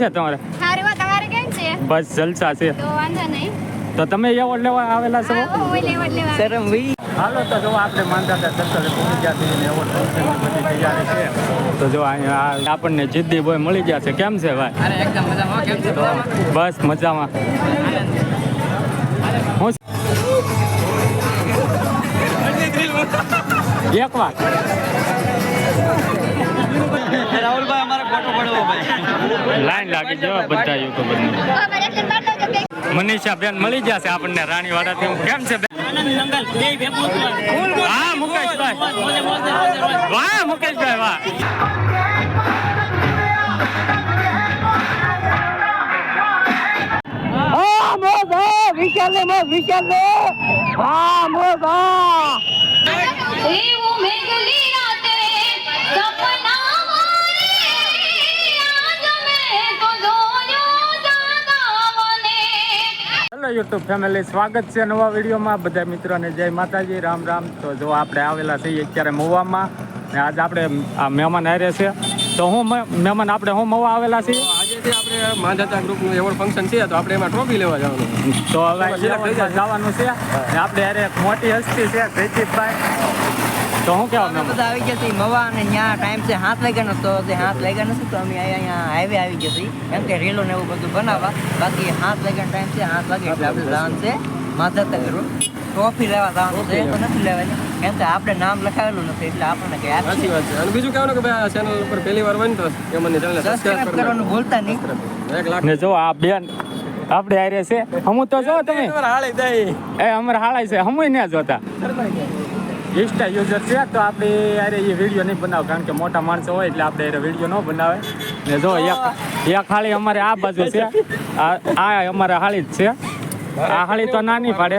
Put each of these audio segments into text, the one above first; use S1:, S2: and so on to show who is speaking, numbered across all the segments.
S1: છે તમારે?
S2: સારું તમારે કેમ છે?
S1: બસ જલસા છે.
S2: તો વાંધો નહીં.
S1: તો તમે એવોર્ડ લેવા આવેલા છો?
S2: હા, હું લેવડ લેવા
S3: શરમ વી
S1: હાલો તો જો આપણે માનતા સર્કલે પહોંચી ગયા છીએ એવોર્ડ ફંક્શનની બધી તૈયારી છે. તો જો આપણને જિદ્દી ભાઈ મળી ગયા છે. કેમ છે ભાઈ?
S3: અરે એકદમ મજામાં. કેમ છે
S1: બસ મજામાં. હું એક વાર
S3: રાહુલભાઈ
S1: લાઈન લાગી જવા બધા
S2: કંઈક
S1: મનીષા બેન મળી જશે આપણને આપણને રાણીવાડાથી. કેમ છે બેન? વાહ મુકેશભાઈ. વાહ મુકેશભાઈ વાહ.
S2: એવું મેઘલી
S1: હેલો યુટ્યુબ ફેમિલી સ્વાગત છે નવા વિડીયોમાં. બધા મિત્રોને જય માતાજી રામ રામ. તો જો આપણે આવેલા છીએ અત્યારે મવામાં ને આજે આપણે આ મહેમાન હારે છે. તો હું મહેમાન આપણે હું મવા આવેલા છીએ?
S4: આજેથી આપણે માંધાતા ગ્રુપનું એવોર્ડ ફંક્શન છે તો આપણે એમાં ટ્રોફી લેવા જવાનું
S1: તો હવે જવાનું છે. આપણે હારે મોટી હસ્તી છે જયદીપભાઈ તો હું
S3: અમે
S1: મહેમાન
S3: બધા આવી ગયા છીએ મવા અને ત્યાં ટાઈમ છે. હાથ વાગ્યાનો તો તે હાથ વાગ્યા નથી તો અમે અહીંયા હાઈવે આવી ગયા છીએ એમ કે રેલો ને એવું બધું બનાવવા. બાકી હાથ વાગ્યાનો ટાઈમ છે. હાથ વાગે એટલે આપણે જવાનું છે માધવતા કરું ટ્રોફી લેવા જવાનું છે. તો નથી લેવાની. કેમ કે આપણે નામ લખાવેલું નથી. એટલે આપણને કઈ
S4: સાચી વાત છે. અને બીજું કહેવાનું કે ભાઈ આ ચેનલ ઉપર પહેલી વાર બનતો કે મને ચેનલ
S3: સબસ્ક્રાઇબ કરવાનું. ભૂલતા નહીં.
S4: એક લાખ
S1: ને જો આ બેન આપણે હારે છે. હમું તો જો તમે.
S4: હાળી દઈ
S1: એ અમારે હાળાય છે. હમું ને જોતા. ઇન્સ્ટા યુઝર છે તો આપણે અરે એ વીડિયો નહીં બનાવ કારણ કે મોટા માણસો હોય એટલે આપણે અરે વીડિયો ન બનાવે. ને જો એક એક હાળી અમારે આ બાજુ છે. આ આ અમારે હાળી જ છે. આ હાળી તો નાની પાડે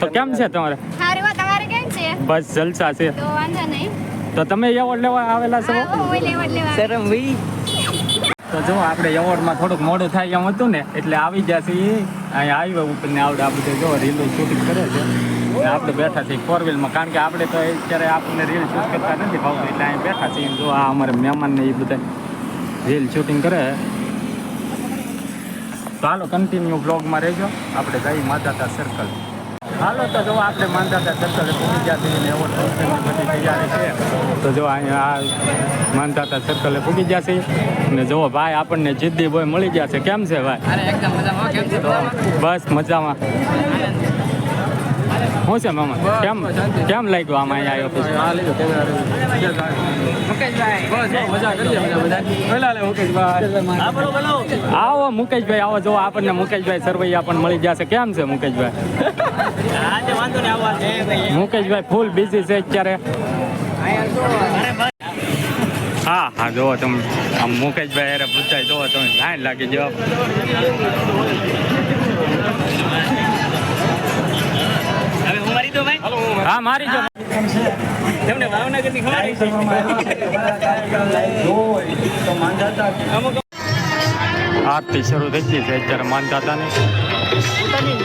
S1: તો કેમ છે તમારે?
S2: સારું હો, તમારે કેમ છે?
S1: બસ જલસા છે.
S2: તો
S1: તો તમે એવોર્ડ લેવા આવેલા છો
S2: હા, હું લેવડ લેવા
S3: શરમ વી
S1: તો જો, આપણે એવોર્ડમાં થોડુંક મોડું થાય એમ હતું ને, એટલે આવી ગયા છીએ. અહીંયા હાઈવે ઉપર ને આવડે આપણે જો રીલું શૂટિંગ કરે છે. આપણે બેઠા છીએ ફોર વ્હીલમાં કારણ કે આપણે તો અત્યારે આપણને રીલ શૂટ કરતા નથી ભાવતું, એટલે અહીં બેઠા છીએ. જો, આ અમારે મહેમાનને એ બધા રીલ શૂટિંગ કરે. હાલો કન્ટિન્યુ બ્લોગમાં રહેજો. આપણે જઈ માતા સર્કલ હાલો તો જો આપણે માનદાતા સર્કલે પહોંચી ગયા છીએ ને એવોર્ડ ફંક્શનની બધી તૈયારી છે. તો જો અહીંયા આ હતા સર્કલે પૂગી ગયા છીએ ને જો ભાઈ આપણને જિદ્દી બોય મળી ગયા છે. કેમ છે ભાઈ?
S3: અરે એકદમ મજામાં કેમ છે?
S1: બસ મજામાં. શું છે મામા? કેમ કેમ લાગ્યું આમાં અહીંયા આવ્યો આવો મુકેશભાઈ આવો જો આપણને મુકેશભાઈ સરવૈયા પણ મળી ગયા છે. કેમ છે મુકેશભાઈ? મુકેશભાઈ ફૂલ બિઝી છે અત્યારે. હા હા જોવો તમે. આમ મુકેશભાઈ અરે પૂછાય જોવો તમે. લાઈન લાગી જવાબ હા મારી જો. આરતી શરૂ થઈ ગઈ છે અત્યારે માનતા
S5: હતા વીર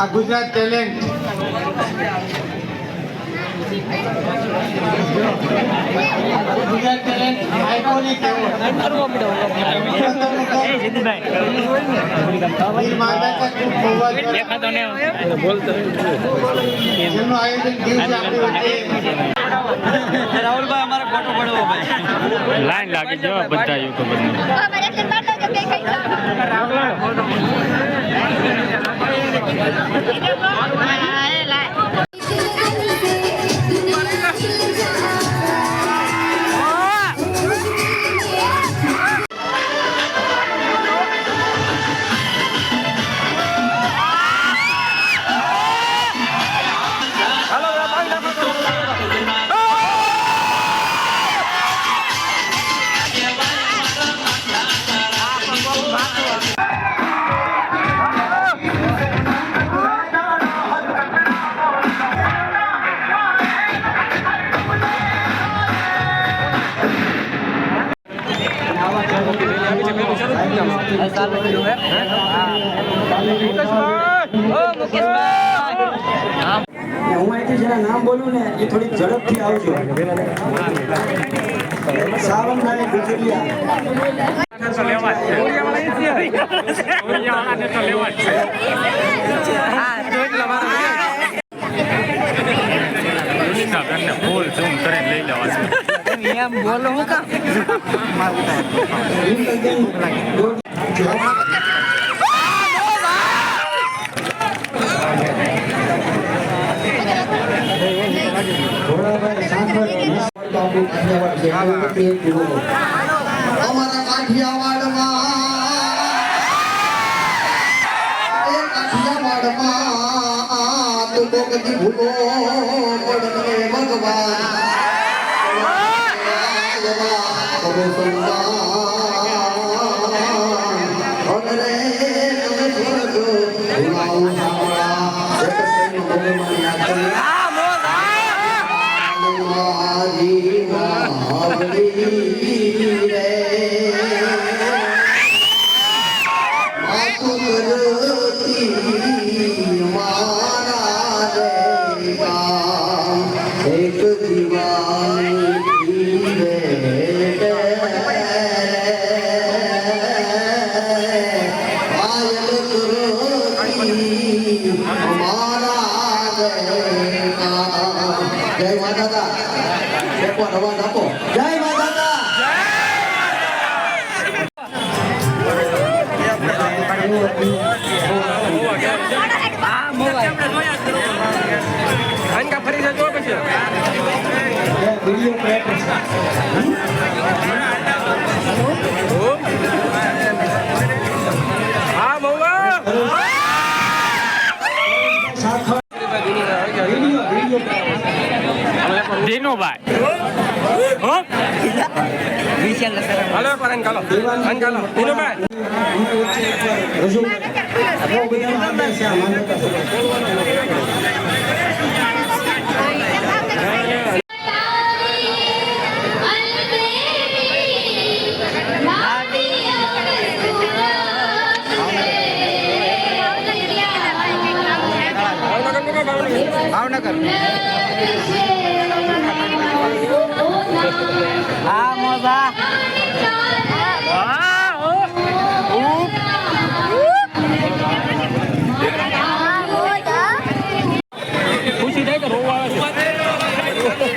S5: આ Gujarat talent. Gujarat talent iconic વચ્ચે.
S3: રાહુલભાઈ અમારે ફોટો પડવો
S1: લાઈન લાગી જવા બધા યુટ્યુબરની.
S6: you know? એ થોડી ઝડપથી આવજો. ગુજરિયા.
S1: ઘરને ફૂલ ઝૂમ કરીને લઈ લેવા છે
S3: એમ બોલો હું કામ
S6: ભોળાભાઈ સાંભળ બાબુ ધન્યવાદ છે એક બોલો.
S7: અમારા કાઠિયાવાડમાં એ કાઠિયાવાડમાં તો કોકથી ભૂલો પડે ભગવાન. હવે જય માતા દા એકવાર અવાજ આપો. જય માતા દા
S3: હા મોબાઈલ.
S4: આનકા ફરી જજો પછી
S1: દીનુભાઈ હો
S3: વિશાલ
S4: હાલો આન કાલો આન કાલો
S6: માન્યતા
S4: ભાવનગર
S1: રોવા આવે છે.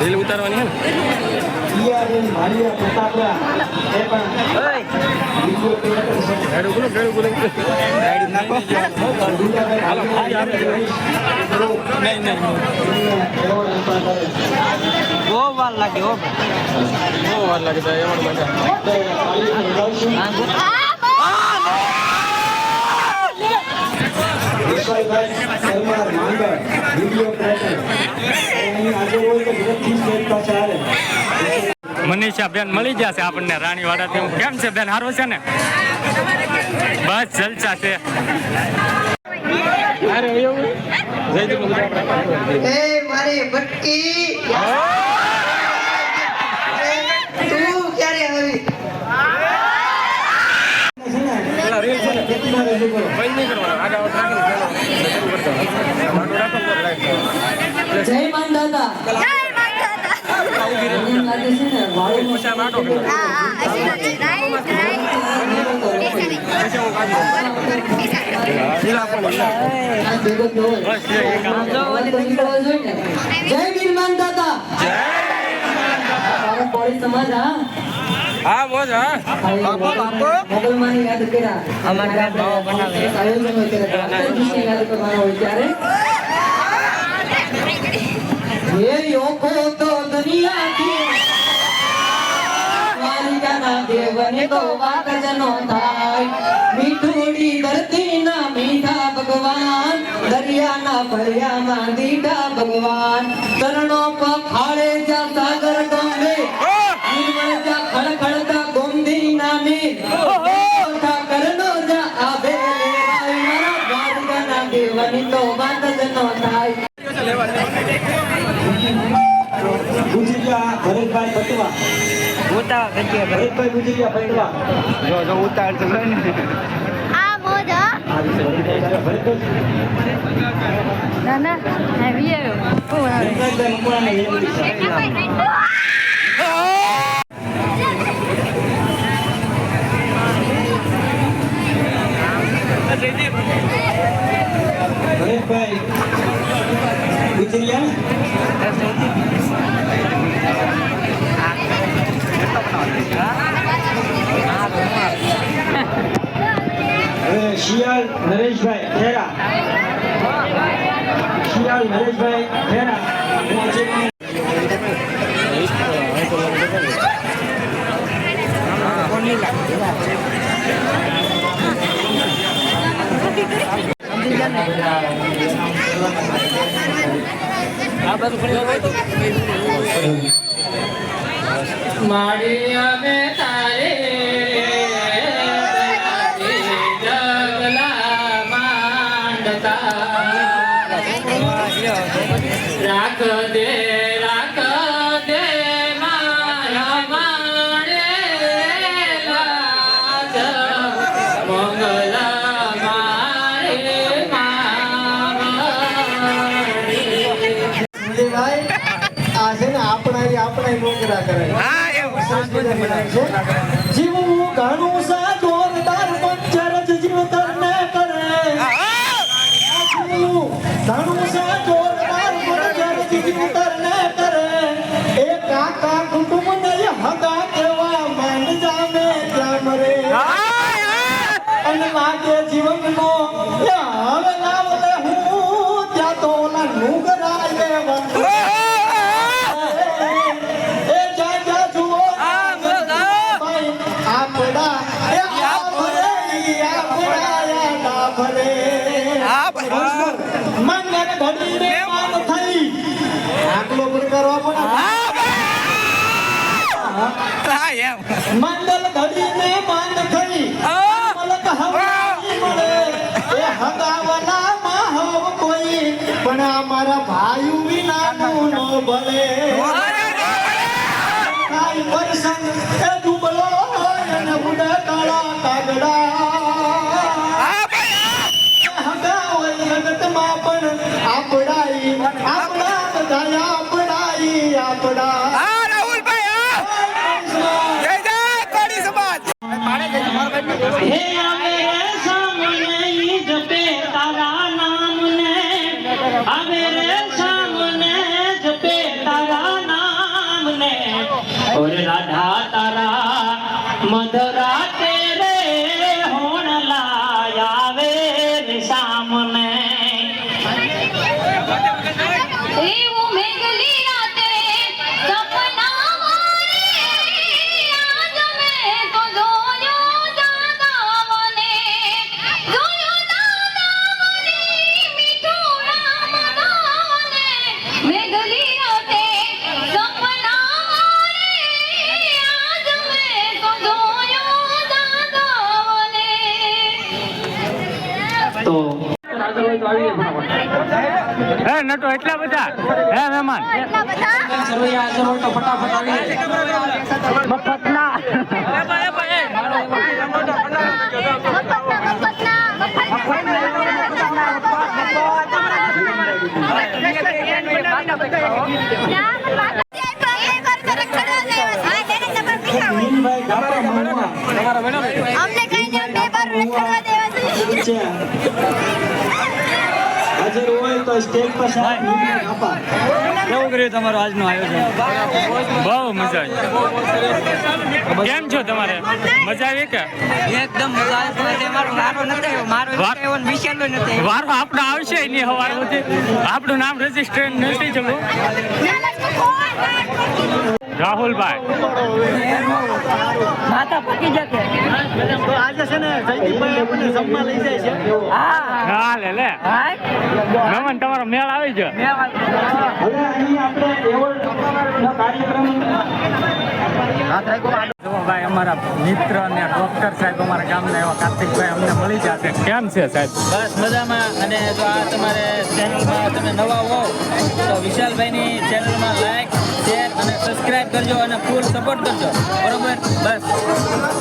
S4: રીલ ઉતારવાની હે ને?
S6: પ્રતાપરા એ પણ
S3: વાર લાગે હો.
S4: બહુ વાર
S6: વીડિયો ક્રિએટર આજે હોય તો સ્ટેજ પાસે આવે
S1: મનીષા બેન મળી જશે આપણને રાણીવાડાથી. કેમ છે બેન? સારું છે ને? બસ જલસા છે.
S7: મારી ભટકી તું ક્યારે આવી
S4: પેલા રીલ છે ને
S6: કેટલા રજૂ કરો
S4: બંધ નહીં કરવાનો આગળ રાખીને શરૂ કરતા આગળ રાખો તો લાઈટ
S8: જય માન દાદા એમ લાગે છે ને વાળું
S4: પછી આમ આટો કરો. રીલ આપવાની
S8: આ ભેગો થયો હોય.
S1: બસ લે, એક આમ.
S8: જો ઓલી નીકળવો જોઈએ ને. જય નિર્માણ દાદા જય કોળી સમાજ હા
S4: હા મોજ હા
S8: બાપો બાપો ભગવાન યાદ કર્યા
S3: અમારા બાવો બનાવે
S8: આયોજન કર્યા યાદ કરવાના હોય ત્યારે એ યોકો તો વાગજનો થાય. મીઠુડી ધરતી ના મીઠા ભગવાન દરિયાના ભળિયામાં દીઠા ભગવાન. ચરણો પખાડે જા સાગર ગમે નિર્મળ જા ખળખળતા વાગજનો થાય.
S6: ગુજરિયા ભરતભાઈ પટવા
S3: ઉતાવળ કરીએ
S6: ભરતભાઈ ગુજરિયા પટવા
S4: જો જો ઉતાર તો ને.
S2: આ મોજ હા. ના ના હેવી આવ્યો.
S6: ભરતભાઈ ગુજરિયા?
S8: રાખ દે રાખ દે મારા માણે લાજ મારે
S5: ભાઈ આ છે ને આપણા આપણા નોકરા કરે
S6: જીવું ઘણું સા ઘણું સા જોરદાર પંચર જ જીવતર ને કરે એ કાકા કુટુંબ ને હગા કેવા જામે મરે. અને લાગે જીવનનો એ હવે લાવલે હું, ત્યાં તો ઓલા નુગરાય વંદો યા ભરે મંગળ ઘડી ને માન થઈ. આટલો પણ કરવા પડે મંગલ ઘડી ને માન થઈ. મલક હવાની મળે. એ હગાવલા માં હવ કોઈ. પણ અમારા ભાઈ વિનાનું નો ભલે. કાઈ પરસંગ એ ડૂબલો હોય અને બુડા કાળા કાગડા હગા હોય જગતમાં પણ આપડાઈ આપડા બધા આપડાઈ આપડા
S1: એટલા બધા? હે મહેમાન? મફતના.
S2: અમને કઈ ને બે બાર રખડવા દેવા છે.
S6: હાજર હોય તો સ્ટેજ પર
S3: કેવું કર્યું તમારું આજનું આયોજન?
S1: બહુ મજા આવી. કેમ છો તમારે? મજા આવી કે?
S3: એકદમ મજા આવે. મારો વારો નથી મારો
S1: વાર-
S3: એવો વિશેલો નથી.
S1: વારો આપણો આવશે નહીં હવાર સુધી. આપણું નામ રજિસ્ટર નથી જવું રાહુલભાઈ.
S3: માતા પકી જશે.
S6: આજે છે ને જયદીપભાઈ આપણને જમવા લઈ જાય છે.
S3: હા.
S1: હા લે લે. રમણ તમારો મેળ આવી ગયો.
S6: હવે અહીં આપણે એવોર્ડનો કાર્યક્રમ.
S1: ભાઈ અમારા મિત્ર અને ડોક્ટર સાહેબ અમારા ગામના એવા કાર્તિકભાઈ અમને મળી જશે કેમ છે સાહેબ?
S3: બસ મજામાં. અને જો આ તમારે ચેનલમાં તમે નવા હો તો વિશાલભાઈની ચેનલમાં લાઈક શેર અને સબસ્ક્રાઇબ સબસ્ક્રાઇબ કરજો અને ફૂલ સપોર્ટ કરજો. બરોબર? બસ.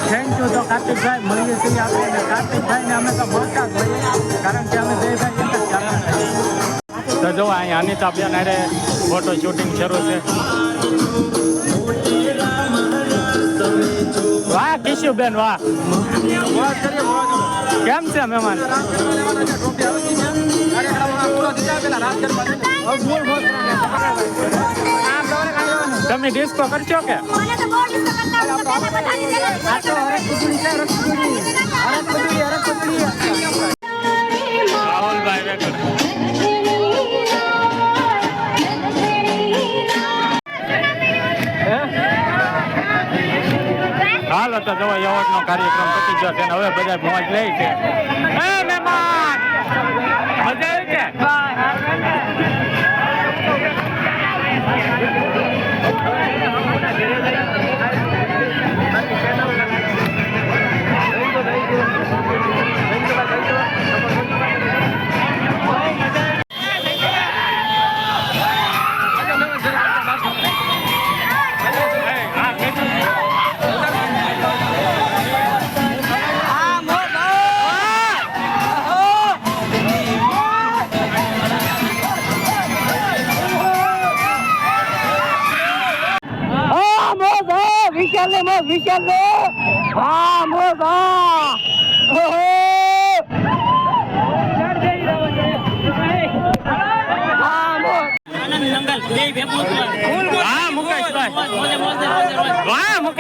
S1: થેન્ક યુ તો કાર્તિકભાઈ મળીએ છીએ આપણે. અને કાર્તિકભાઈને અમે તો મળતા જ હોઈએ. કારણ કે અમે બે ભાઈ એક જ તો જો અહીંયા અનિતાબેન અરે ફોટો શૂટિંગ શરૂ છે. વાહ કિશુબેન વાહ. કેમ છે મહેમાન? તમે ડિસ્કો કરશો કે?
S2: મને તો બહુ ડિસ્કો કરતા આવડે તો પહેલા બધાની જગ્યાએ આ તો હરક કુદડી છે. હરક કુદડી હરક કુદડી હરક કુદડી
S1: રાહુલભાઈ વેકર. હાલો તો જવો એવોર્ડ નો કાર્યક્રમ પતી ગયો છે હવે બધા મોજ લે છે. એ મહેમાન!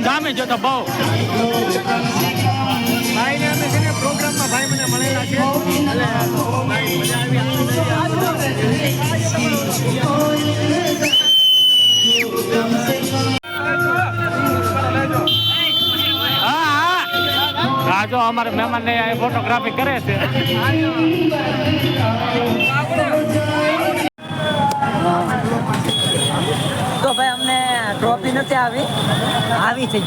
S1: તમારો પ્રોગ્રામ જામે જો તો બહુ. ભાઈને અમે છે ને પ્રોગ્રામમાં ભાઈ મને મળેલા છે. એટલે ભાઈ મજા આવી હા હા. આ જો અમારે મહેમાન ને ફોટોગ્રાફી કરે છે.
S3: તો ભાઈ અમને ટ્રોફી નથી આવી. આવી છે